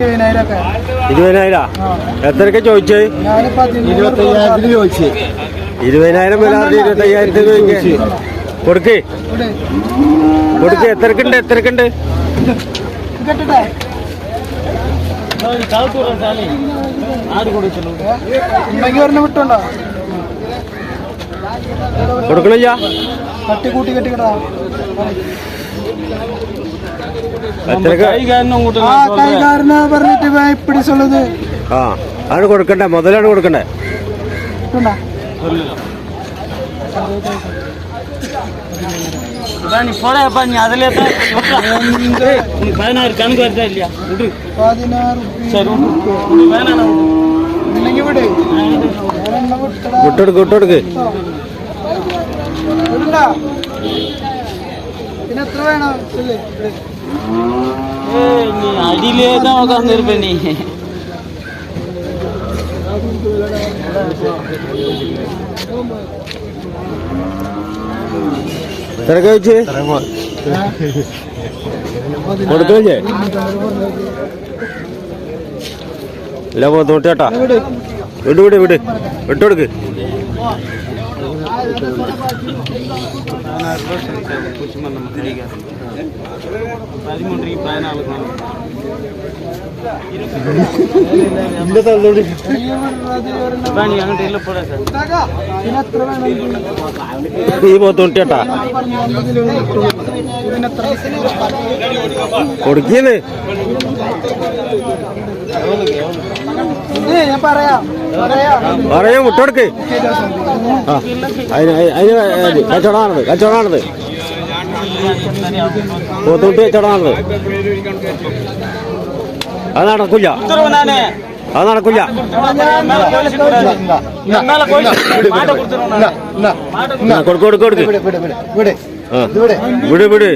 ഇരുപതിനായിരം? എത്രയൊക്കെ ചോദിച്ചേ? ഇരുപത്തയ്യായിരത്തിന് ചോദിച്ചു. ഇരുപതിനായിരം വില ഇരുപത്തി അയ്യായിരത്തിന് ചോദിക്കുക കൊടുക്ക്. കൊടുക്ക്. എത്രക്കുണ്ട് എത്രക്കുണ്ട് കൊടുക്കണില്ല. തട്ടി കൂട്ടി കെട്ടിക്കടാ ആ കൈകാരനെ പറഞ്ഞിട്ട് പിടിച്ചുള്ളത് ആ അത് കൊടുക്കണ്ടേ? മുതലാണ് കൊടുക്കണ്ടേ? പതിനാറ് കണക്ക് വരുത്താ ഇല്ല. വിട്ടെടുക്ക് വിട്ടെടുക്ക് എത്ര വേണം? അടിയിലേക്ക് നോക്കാൻ നിർപ്പണി തിരക്ക് വെച്ച് കൊടുക്കില്ലേ വിട് വിട് വിട്. വിട്ടുകൊടുക്ക് பதிமூன்று பதினாலு நீ அங்கிட்ட இல்ல போட சார் ഇതാക്കാ. പിന്നെ എത്ര വേണം ഈ ബുദ്ധിമുട്ടേട്ടാ ഇതിന് എത്ര കൊടുക്കീന്ന് ഇത് ഞാൻ പറയൂ. മുട്ടോടുക്ക് അതിന് അതിന് കച്ചവടമാണത് കച്ചവടമാണത്. പോത്തുകുട്ടി കച്ചവടമാണത്. അത് നടക്കില്ല അത് നടക്കില്ല കൊടുക്ക് കൊടുക്ക് കൊടുക്ക്. വിട് വിട്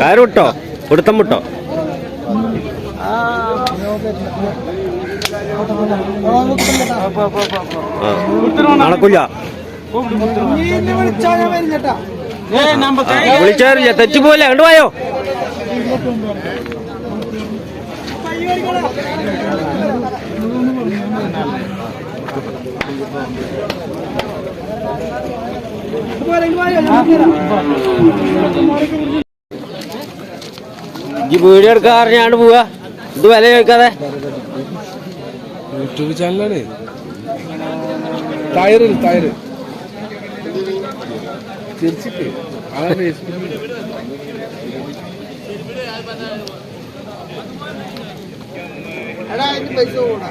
കയറ് വിട്ടോ? കൊടുത്തം വിട്ടോ? നടക്കില്ല വിളിച്ചാറില്ല തെച്ചു പോലെ അങ്ങോട്ട് പോയോ? ഈ വീഡിയോ എടുക്കാറിഞ്ഞാണ്ട് പോവാ. ഇത് വില ചോദിക്കാതെ. യൂട്യൂബ് ചാനലാണ്. ടയറ് ടയറ് തിരിച്ചിട്ട് ആ ഫേസ്ബുക്കിൽ എടാ അതിന് പൈസ കൂടാ.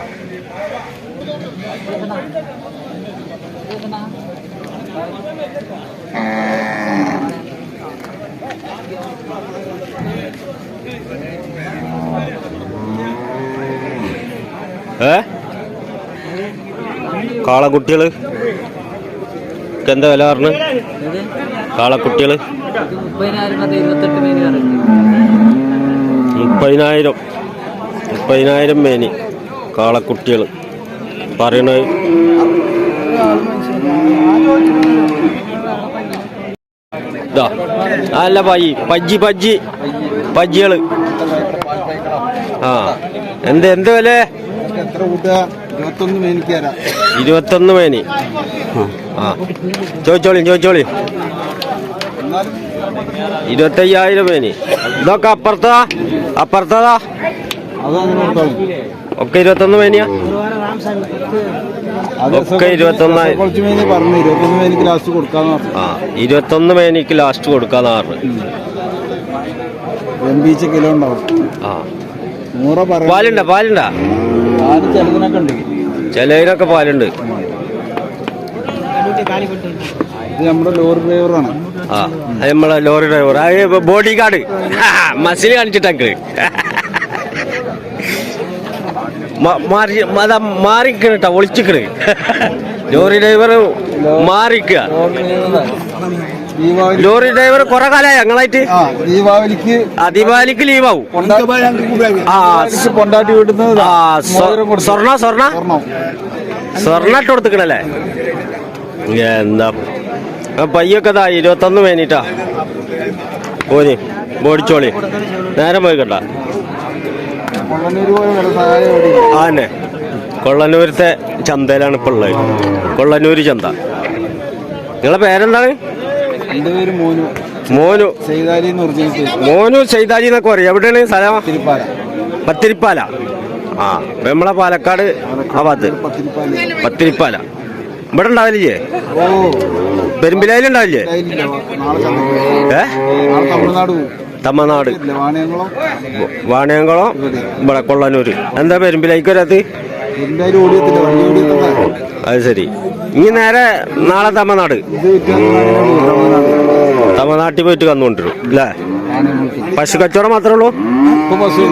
ഏ? കാളക്കുട്ടികൾ എന്താ വില പറഞ്ഞു? കാളക്കുട്ടികൾ മുപ്പതിനായിരം. മുപ്പതിനായിരം മേനി കാളക്കുട്ടികൾ പറയണത്. ഇതാ. അല്ല പയ്യി. പജ്ജി പജ്ജി. പജ്ജികൾ. ആ. എന്ത് എന്ത് വില? എത്ര കൂട്ടുക? ഇരുപത്തൊന്ന് മേനി ആ. ചോദിച്ചോളി ചോദിച്ചോളി ഇരുപത്തയ്യായിരം മേനി. ഇതൊക്കെ അപ്പുറത്താ? അപ്പുറത്തതാ? ഒക്കെ ഇരുപത്തൊന്ന് മേനിയാ? ഒക്കെ ഇരുപത്തൊന്നായിരം. പറഞ്ഞു. ഇരുപത്തൊന്ന് മേനിക്ക് ലാസ്റ്റ് കൊടുക്കാന്ന് പറഞ്ഞു. ആ ഇരുപത്തൊന്ന് മേനിക്ക് ലാസ്റ്റ് കൊടുക്കാന്ന് പറഞ്ഞു. കിലോ ഉണ്ടാവും. പാലുണ്ടാ? ചിലതിനൊക്കെ പാലുണ്ട്. ഇത് നമ്മുടെ ലോറി ഡ്രൈവറാണ്. ആ അത് നമ്മളെ ലോറി ഡ്രൈവർ. അത് ബോഡി ഗാർഡ്. മസിൽ കാണിച്ചിട്ടങ്ക് മാറി അതാ മാറിക്കണട്ടാ ഒളിച്ചിക്കണ്. ലോറി ഡ്രൈവർ മാറിക്കുക ലോറി ഡ്രൈവർ കുറെ കാലമായി ഞങ്ങളായിട്ട്. ദീപാവലിക്ക് ദീപാവലിക്ക് ലീവാവും. കൊണ്ടാട്ടി വിടുന്നത് സ്വർണ സ്വർണ സ്വർണ ഇട്ട് കൊടുത്തിക്കണല്ലേ? എന്താ? പയ്യൊക്കെ ഇതാ ഇരുപത്തൊന്ന് മേനിട്ടാ പോനി ഓടിച്ചോളി. നേരം പോയി കേട്ടാ. കൊള്ളനൂര് പോലെ വ്യവസായ എവിടെ ആന്നെ കൊള്ളന്നൂരത്തെ ചന്തയിലാണ് ഇപ്പോൾ ഉള്ളത്. കൊള്ളന്നൂര് ചന്ത. നിങ്ങളെ പേരെന്താണ്? പേര് മോനു. മോനു. ചെയ്താജി എന്നൊക്കെ പറയും. എവിടെയാണ് സ്ഥലം? തിരുപ്പാല പത്തിരിപ്പാല. ആ നമ്മളെ പാലക്കാട് ആ ഭാഗത്ത്. പത്തിരിപ്പാല. ഇവിടെ ഉണ്ടാവില്ലേ? പെരുമ്പിലായിലുണ്ടാവില്ലേ ഏ? തമിഴ്നാട് വാണിയംകുളം. ഇവിടെ കൊള്ളനൂര് എന്താ പെരുമ്പിലായിക്കൊരത്ത്? അത് ശരി. ഇനി നേരെ നാളെ തമിഴ്നാട്. തമിഴ്നാട്ടിൽ പോയിട്ട് കന്നുകൊണ്ടിരും അല്ലേ പശു കച്ചവടം മാത്രമേ ഉള്ളൂ? ഇപ്പൊ ബസ്